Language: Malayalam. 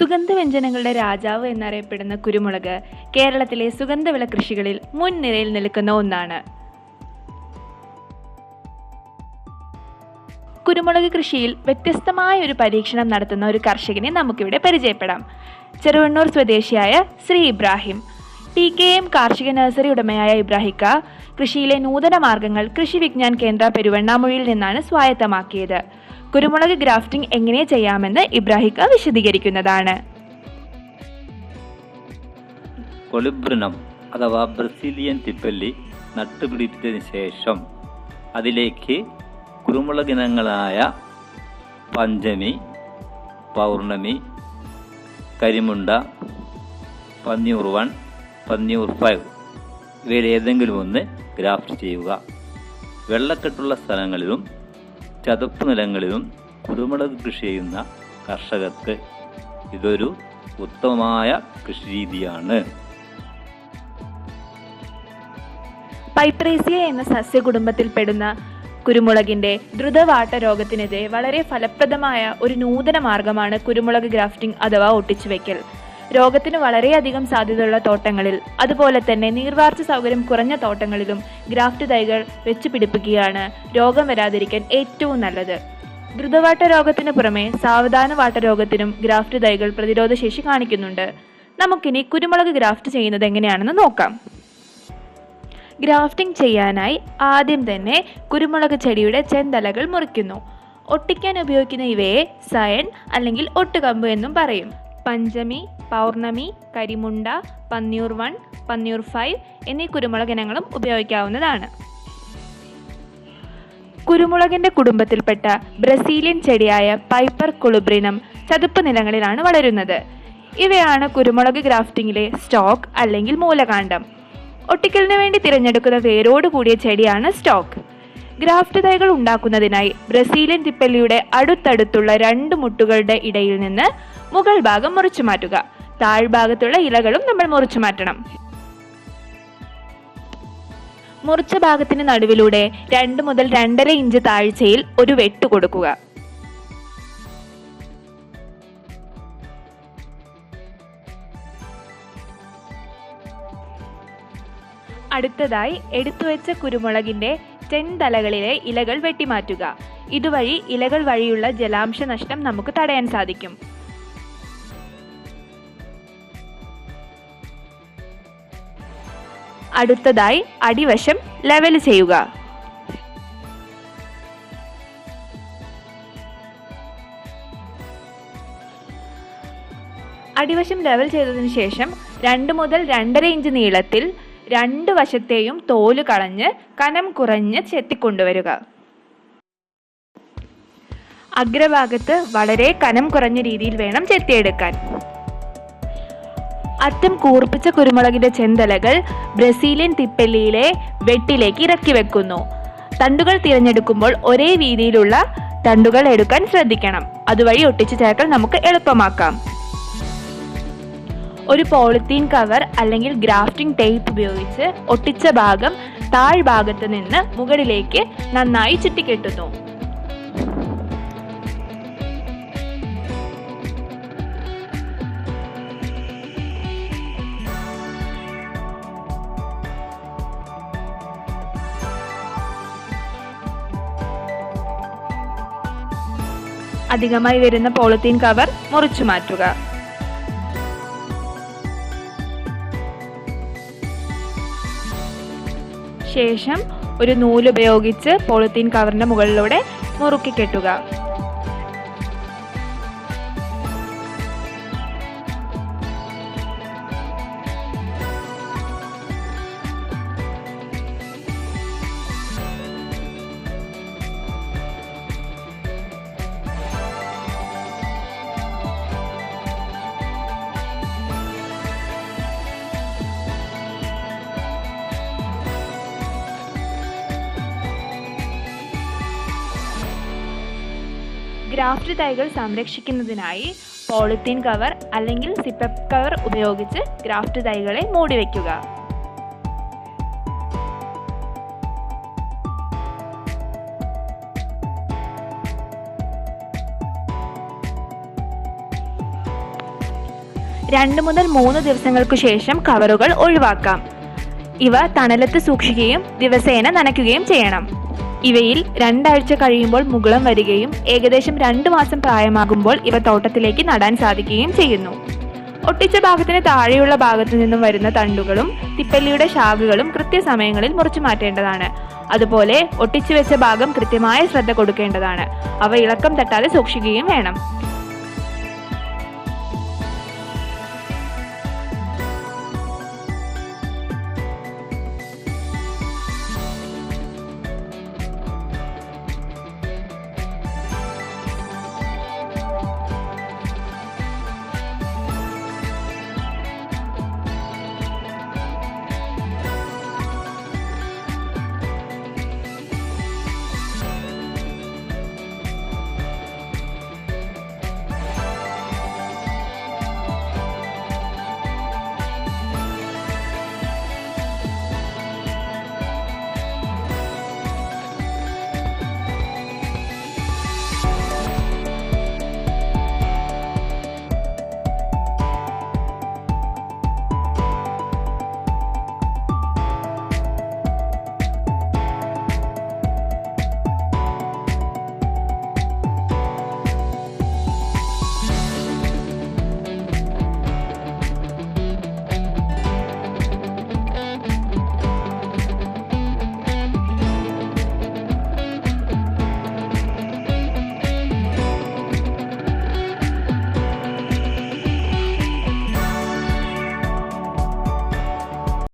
സുഗന്ധവ്യഞ്ജനങ്ങളുടെ രാജാവ് എന്നറിയപ്പെടുന്ന കുരുമുളക് കേരളത്തിലെ സുഗന്ധവിള കൃഷികളിൽ മുൻനിരയിൽ നിൽക്കുന്ന ഒന്നാണ്. കുരുമുളക് കൃഷിയിൽ വ്യത്യസ്തമായ ഒരു പരീക്ഷണം നടത്തുന്ന ഒരു കർഷകനെ നമുക്കിവിടെ പരിചയപ്പെടാം. ചെറുവണ്ണൂർ സ്വദേശിയായ Shri Ibrahim. T K M കാർഷിക നഴ്സറി ഉടമയായ ഇബ്രാഹിക്ക കൃഷിയിലെ നൂതന മാർഗങ്ങൾ കൃഷി വിജ്ഞാൻ കേന്ദ്ര പെരുവണ്ണാമൊഴിയിൽ നിന്നാണ് സ്വായത്തമാക്കിയത്. കുരുമുളക് ഗ്രാഫ്റ്റിംഗ് എങ്ങനെ ചെയ്യാമെന്ന് ഇബ്രാഹിക്ക വിശദീകരിക്കുന്നതാണ്. അഥവാ ബ്രസീലിയൻ തിപ്പല്ലി നട്ടുപിടിപ്പിച്ചതിന് ശേഷം അതിലേക്ക് കുരുമുളക് ഇനങ്ങളായ പഞ്ചമി പൗർണമി കരിമുണ്ട പന്നിയൂർ വൺ പന്നിയൂർ ഫൈവ് ഇവയിൽ ഏതെങ്കിലും ഒന്ന് ഗ്രാഫ്റ്റ് ചെയ്യുക. വെള്ളക്കെട്ടുള്ള സ്ഥലങ്ങളിലും ചതുപ്പ് നിലങ്ങളിലും കുരുമുളക് കൃഷി ചെയ്യുന്ന കർഷകർക്ക് ഇതൊരു ഉത്തമമായ കൃഷിരീതിയാണ്. പൈപ്രേസിയ എന്ന സസ്യകുടുംബത്തിൽപ്പെടുന്ന കുരുമുളകിന്റെ ദ്രുതവാട്ട രോഗത്തിനെതിരെ വളരെ ഫലപ്രദമായ ഒരു നൂതന മാർഗമാണ് കുരുമുളക് ഗ്രാഫ്റ്റിംഗ് അഥവാ ഒട്ടിച്ചുവെക്കൽ. രോഗത്തിന് വളരെയധികം സാധ്യതയുള്ള തോട്ടങ്ങളിൽ. അതുപോലെ തന്നെ നീർവാർച്ച സൗകര്യം കുറഞ്ഞ തോട്ടങ്ങളിലും ഗ്രാഫ്റ്റ് തൈകൾ വെച്ച് പിടിപ്പിക്കുകയാണ് രോഗം വരാതിരിക്കാൻ ഏറ്റവും നല്ലത്. ദ്രുതവാട്ട രോഗത്തിന് പുറമെ സാവധാന വാട്ട രോഗത്തിനും ഗ്രാഫ്റ്റ് തൈകൾ പ്രതിരോധ ശേഷി കാണിക്കുന്നുണ്ട്. നമുക്കിനി കുരുമുളക് ഗ്രാഫ്റ്റ് ചെയ്യുന്നത് എങ്ങനെയാണെന്ന് നോക്കാം. ഗ്രാഫ്റ്റിംഗ് ചെയ്യാനായി ആദ്യം തന്നെ കുരുമുളക് ചെടിയുടെ ചെന്തലകൾ മുറിക്കുന്നു. ഒട്ടിക്കാൻ ഉപയോഗിക്കുന്ന ഇവയെ സയൻ അല്ലെങ്കിൽ ഒട്ടുകമ്പ് എന്നും പറയും. പഞ്ചമി പൗർണമി കരിമുണ്ട പന്നിയൂർ വൺ പന്നിയൂർ ഫൈവ് എന്നീ കുരുമുളക് ഇനങ്ങളും ഉപയോഗിക്കാവുന്നതാണ്. കുരുമുളകിന്റെ കുടുംബത്തിൽപ്പെട്ട ബ്രസീലിയൻ ചെടിയായ പൈപ്പർ കുളുബ്രിനം ചതുപ്പ് നിലങ്ങളിലാണ് വളരുന്നത്. ഇവയാണ് കുരുമുളക് ഗ്രാഫ്റ്റിംഗിലെ സ്റ്റോക്ക് അല്ലെങ്കിൽ മൂലകാന്ഡം. ഒട്ടിക്കലിന് വേണ്ടി തിരഞ്ഞെടുക്കുന്ന വേരോട് കൂടിയ ചെടിയാണ് സ്റ്റോക്ക്. ഗ്രാഫ്റ്റ് തൈകൾ ഉണ്ടാക്കുന്നതിനായി ബ്രസീലിയൻ തിപ്പല്ലിയുടെ അടുത്തടുത്തുള്ള രണ്ട് മുട്ടുകളുടെ ഇടയിൽ നിന്ന് മുകൾ ഭാഗം മുറിച്ചു മാറ്റുക. താഴ്ഭാഗത്തുള്ള ഇലകളും നമ്മൾ മുറിച്ചു മാറ്റണം. മുറിച്ച ഭാഗത്തിന് നടുവിലൂടെ രണ്ട് മുതൽ രണ്ടര ഇഞ്ച് താഴ്ചയിൽ ഒരു വെട്ട് കൊടുക്കുക. അടുത്തതായി എടുത്തുവെച്ച കുരുമുളകിന്റെ തലകളിലെ ഇലകൾ വെട്ടിമാറ്റുക. ഇതുവഴി ഇലകൾ വഴിയുള്ള ജലാംശ നഷ്ടം നമുക്ക് തടയാൻ സാധിക്കും. അടുത്തതായി അടിവശം ലെവൽ ചെയ്യുക. അടിവശം ലെവൽ ചെയ്തതിന് ശേഷം രണ്ട് മുതൽ രണ്ടര ഇഞ്ച് നീളത്തിൽ രണ്ട് വശത്തെയും തോൽ കളഞ്ഞ് കനം കുറഞ്ഞ് ചെത്തിക്കൊണ്ടുവരിക. അഗ്രഭാഗത്ത് വളരെ കനം കുറഞ്ഞ രീതിയിൽ വേണം ചെത്തിയെടുക്കാൻ. അറ്റം കൂർപ്പിച്ച കുരുമുളകിന്റെ ചെന്തലകൾ ബ്രസീലിയൻ തിപ്പല്ലിയിലെ വെട്ടിലേക്ക് ഇറക്കി വെക്കുന്നു. തണ്ടുകൾ തിരഞ്ഞെടുക്കുമ്പോൾ ഒരേ വീതിയിലുള്ള തണ്ടുകൾ എടുക്കാൻ ശ്രദ്ധിക്കണം. അതുവഴി ഒട്ടിച്ചു ചേർക്കൽ നമുക്ക് എളുപ്പമാക്കാം. ഒരു പോളിത്തീൻ കവർ അല്ലെങ്കിൽ ഗ്രാഫ്റ്റിംഗ് ടേപ്പ് ഉപയോഗിച്ച് ഒട്ടിച്ച ഭാഗം താഴ്ഭാഗത്ത് നിന്ന് മുകളിലേക്ക് നന്നായി ചുറ്റിക്കെട്ടുന്നു. അധികമായി വരുന്ന പോളിത്തീൻ കവർ മുറിച്ചു മാറ്റുക. ശേഷം ഒരു നൂലുപയോഗിച്ച് പോളിത്തീൻ കവറിന്റെ മുകളിലൂടെ മുറുക്കി കെട്ടുക. ഗ്രാഫ്റ്റ് തൈകൾ സംരക്ഷിക്കുന്നതിനായി പോളിത്തീൻ കവർ അല്ലെങ്കിൽ സിപ്പപ്പ് കവർ ഉപയോഗിച്ച് ഗ്രാഫ്റ്റ് തൈകളെ മൂടി വയ്ക്കുക രണ്ട് മുതൽ മൂന്ന് ദിവസങ്ങൾക്കു ശേഷം കവറുകൾ ഒഴിവാക്കാം. ഇവ തണലത്ത് സൂക്ഷിക്കുകയും ദിവസേന നനയ്ക്കുകയും ചെയ്യണം. ഇവയിൽ രണ്ടാഴ്ച കഴിയുമ്പോൾ മുകുളം വരികയും ഏകദേശം രണ്ട് മാസം പ്രായമാകുമ്പോൾ ഇവ തോട്ടത്തിലേക്ക് നടാൻ സാധിക്കുകയും ചെയ്യുന്നു. ഒട്ടിച്ച ഭാഗത്തിന് താഴെയുള്ള ഭാഗത്തു നിന്നും വരുന്ന തണ്ടുകളും തിപ്പല്ലിയുടെ ശാഖകളും കൃത്യസമയങ്ങളിൽ മുറിച്ചു മാറ്റേണ്ടതാണ്. അതുപോലെ ഒട്ടിച്ചു വെച്ച ഭാഗം കൃത്യമായ ശ്രദ്ധ കൊടുക്കേണ്ടതാണ്. അവ ഇളക്കം തട്ടാതെ സൂക്ഷിക്കുകയും വേണം.